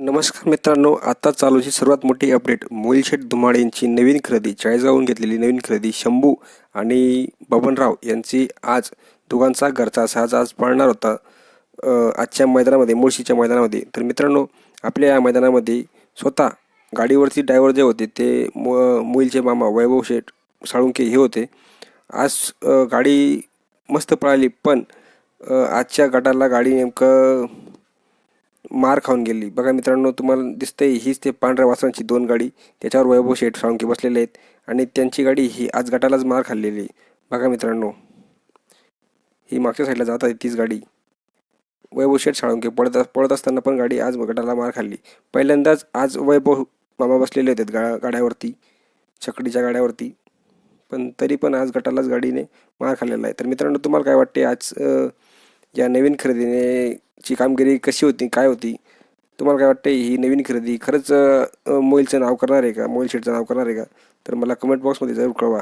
नमस्कार मित्रांनो आता चालूची सर्वात मोठी अपडेट मोलशेठ धुमाळ यांची नवीन खरेदी चाळीसगावहून घेतलेली नवीन खरेदी शंभू आणि बबनराव यांची आज दोघांचा घरचा साज आज पळणार होता आजच्या मैदानामध्ये मुळशीच्या मैदानामध्ये. तर मित्रांनो आपल्या या मैदानामध्ये स्वतः गाडीवरती ड्रायव्हर जे होते ते मो मोईलचे मामा वैभव शेठ साळुंके हे होते. आज गाडी मस्त पळाली पण आजच्या गटाला गाडी नेमकं मार खाऊन गेली. बघा मित्रांनो तुम्हाला दिसतंय हीच ते पांढऱ्या वासरांची दोन गाडी. त्याच्यावर वैभव शेठ साळुंके बसलेले आहेत आणि त्यांची गाडी ही आज गटालाच मार खाल्लेली आहे. बघा मित्रांनो ही मागच्या साईडला जात आहे तीच गाडी. वैभव शेठ साळुंके पळत पळत असताना पण गाडी आज गटाला मार खाल्ली. पहिल्यांदाच आज वैभव मामा बसलेले होते गा गाड्यावरती छकडीच्या गाड्यावरती. पण तरी पण आज गटालाच गाडीने मार खाल्लेला आहे. तर मित्रांनो तुम्हाला काय वाटते आज या नवीन खरेदीने ची कामगिरी कशी होती काय होती तुम्हाला काय वाटते ही नवीन खरेदी खरंच मोईलचं नाव करणार आहे का? मोईल शेटचं नाव करणार आहे का? तर मला कमेंट बॉक्समध्ये जरूर कळवा.